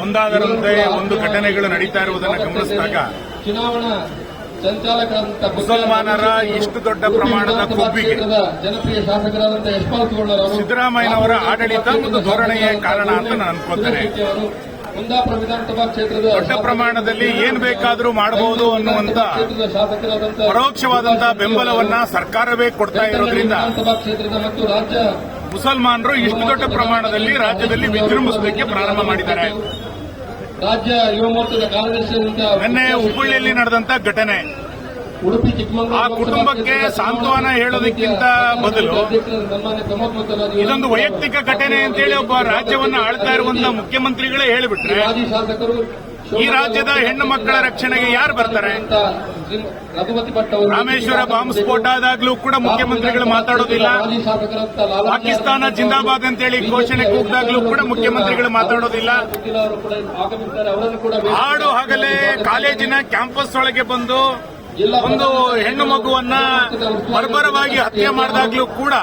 ಒಂದಾದರಂತೆ ಒಂದು ಘಟನೆಗಳು ನಡೀತಾ ಇರುವುದನ್ನು ಗಮನಿಸಿದಾಗ ಮುಸಲ್ಮಾನರ ಇಷ್ಟು ದೊಡ್ಡ ಪ್ರಮಾಣದ ಕೊಬ್ಬಿಗೆ. ಸಿದ್ದರಾಮಯ್ಯನವರ ಆಡಳಿತ ಮತ್ತು ಧೋರಣೆಯೇ ಕಾರಣ ಅಂತ ನಾನು ಅನ್ಕೋತೇನೆ ಕುಂದಾಪುರ ವಿಧಾನಸಭಾ ಕ್ಷೇತ್ರದ ದೊಡ್ಡ ಪ್ರಮಾಣದಲ್ಲಿ ಏನ್ ಬೇಕಾದರೂ ಮಾಡಬಹುದು ಅನ್ನುವಂತ ಪರೋಕ್ಷವಾದಂತಹ ಬೆಂಬಲವನ್ನ ಸರ್ಕಾರವೇ ಕೊಡ್ತಾ ಇರೋದ್ರಿಂದ ವಿಧಾನಸಭಾ ಕ್ಷೇತ್ರದ ಮತ್ತು ರಾಜ್ಯ ಮುಸಲ್ಮಾನರು ಇಷ್ಟು ದೊಡ್ಡ ಪ್ರಮಾಣದಲ್ಲಿ ರಾಜ್ಯದಲ್ಲಿ ವಿಜೃಂಭಿಸಲಿಕ್ಕೆ ಪ್ರಾರಂಭ ಮಾಡಿದ್ದಾರೆ. ರಾಜ್ಯ ಯುವ ಮೋರ್ಚಾದ ಕಾರ್ಯದರ್ಶಿ ನಿನ್ನೆ ಹುಬ್ಬಳ್ಳಿಯಲ್ಲಿ ನಡೆದಂತ ಘಟನೆ. ಉಡುಪಿ ಚಿಕ್ಕಮಗಳೂರು ಆ ಕುಟುಂಬಕ್ಕೆ ಸಾಂತ್ವನ ಹೇಳೋದಕ್ಕಿಂತ ಬದಲು ಇದೊಂದು ವೈಯಕ್ತಿಕ ಘಟನೆ ಅಂತೇಳಿ ಒಬ್ಬ ರಾಜ್ಯವನ್ನು ಆಳ್ತಾ ಇರುವಂತಹ ಮುಖ್ಯಮಂತ್ರಿಗಳೇ ಹೇಳಿಬಿಟ್ರೆ ಮಾಜಿ ಶಾಸಕರು ಈ ರಾಜ್ಯದ ಹೆಣ್ಣು ಮಕ್ಕಳ ರಕ್ಷಣೆಗೆ ಯಾರು ಬರ್ತಾರೆ? ರಾಮೇಶ್ವರ ಬಾಂಬ್ ಸ್ಫೋಟ ಆದಾಗ್ಲೂ ಕೂಡ ಮುಖ್ಯಮಂತ್ರಿಗಳು ಮಾತಾಡೋದಿಲ್ಲ. ಪಾಕಿಸ್ತಾನ ಜಿಂದಾಬಾದ್ ಅಂತೇಳಿ ಘೋಷಣೆ ಕೂಗ್ದಾಗ್ಲೂ ಕೂಡ ಮುಖ್ಯಮಂತ್ರಿಗಳು ಮಾತಾಡೋದಿಲ್ಲ. ಹಾಡು ಹಗಲೇ ಕಾಲೇಜಿನ ಕ್ಯಾಂಪಸ್ ಒಳಗೆ ಬಂದು ಒಂದು ಹೆಣ್ಣು ಮಗುವನ್ನ ಬರ್ಬರವಾಗಿ ಹತ್ಯೆ ಮಾಡಿದಾಗ್ಲೂ ಕೂಡ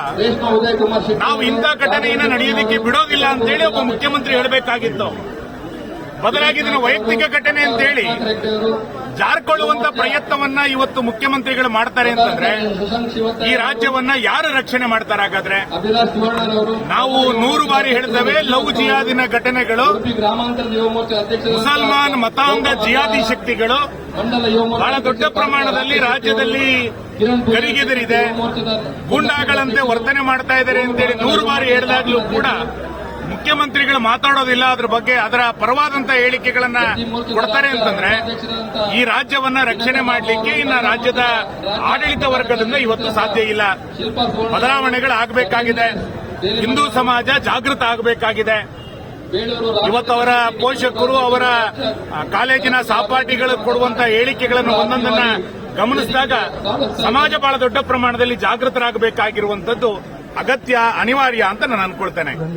ನಾವು ಇಂಥ ಘಟನೆಯನ್ನ ನಡೆಯೋದಕ್ಕೆ ಬಿಡೋದಿಲ್ಲ ಅಂತೇಳಿ ಒಬ್ಬ ಮುಖ್ಯಮಂತ್ರಿ ಹೇಳಬೇಕಾಗಿತ್ತು. ಬದಲಾಗಿ ಇದನ್ನು ವೈಯಕ್ತಿಕ ಘಟನೆ ಅಂತ ಹೇಳಿ ಜಾರ್ಕೊಳ್ಳುವಂತ ಪ್ರಯತ್ನವನ್ನ ಇವತ್ತು ಮುಖ್ಯಮಂತ್ರಿಗಳು ಮಾಡ್ತಾರೆ ಅಂತಂದ್ರೆ ಈ ರಾಜ್ಯವನ್ನ ಯಾರು ರಕ್ಷಣೆ ಮಾಡ್ತಾರೆ ಹಾಗಾದ್ರೆ? ನಾವು ನೂರು ಬಾರಿ ಹೇಳ್ತೇವೆ ಲವ್ ಜಿಯಾದಿನ ಘಟನೆಗಳು ಮುಸಲ್ಮಾನ್ ಮತಾಂಗ ಜಿಯಾದಿ ಶಕ್ತಿಗಳು ಬಹಳ ದೊಡ್ಡ ಪ್ರಮಾಣದಲ್ಲಿ ರಾಜ್ಯದಲ್ಲಿ ಗರಿಗೆದರಿದೆ. ಗುಂಡಾಗಳಂತೆ ವರ್ತನೆ ಮಾಡ್ತಾ ಇದ್ದಾರೆ ಅಂತೇಳಿ ನೂರು ಬಾರಿ ಹೇಳಿದಾಗ್ಲೂ ಕೂಡ ಮುಖ್ಯಮಂತ್ರಿಗಳು ಮಾತಾಡೋದಿಲ್ಲ ಅದ್ರ ಬಗ್ಗೆ ಅದರ ಪರವಾದಂತ ಹೇಳಿಕೆಗಳನ್ನ ಕೊಡ್ತಾರೆ ಅಂತಂದ್ರೆ ಈ ರಾಜ್ಯವನ್ನ ರಕ್ಷಣೆ ಮಾಡಲಿಕ್ಕೆ ಇನ್ನ ರಾಜ್ಯದ ಆಡಳಿತ ವರ್ಗದಿಂದ ಇವತ್ತು ಸಾಧ್ಯ ಇಲ್ಲ. ಬದಲಾವಣೆಗಳಾಗಬೇಕಾಗಿದೆ ಬದಲಾವಣೆಗಳು ಆಗಬೇಕಾಗಿದೆ. ಹಿಂದೂ ಸಮಾಜ ಜಾಗೃತ ಆಗಬೇಕಾಗಿದೆ. ಇವತ್ತವರ ಇವತ್ತು ಅವರ ಪೋಷಕರು ಅವರ ಕಾಲೇಜಿನ ಸಹಪಾಠಿಗಳು ಕೊಡುವಂತ ಹೇಳಿಕೆಗಳನ್ನು ಒಂದೊಂದನ್ನ ಗಮನಿಸಿದಾಗ ಸಮಾಜ ಬಹಳ ದೊಡ್ಡ ಪ್ರಮಾಣದಲ್ಲಿ ಜಾಗೃತರಾಗಬೇಕಾಗಿರುವಂತದ್ದು ಅಗತ್ಯ ಅನಿವಾರ್ಯ ಅಂತ ನಾನು ಅನ್ಕೊಳ್ತೇನೆ.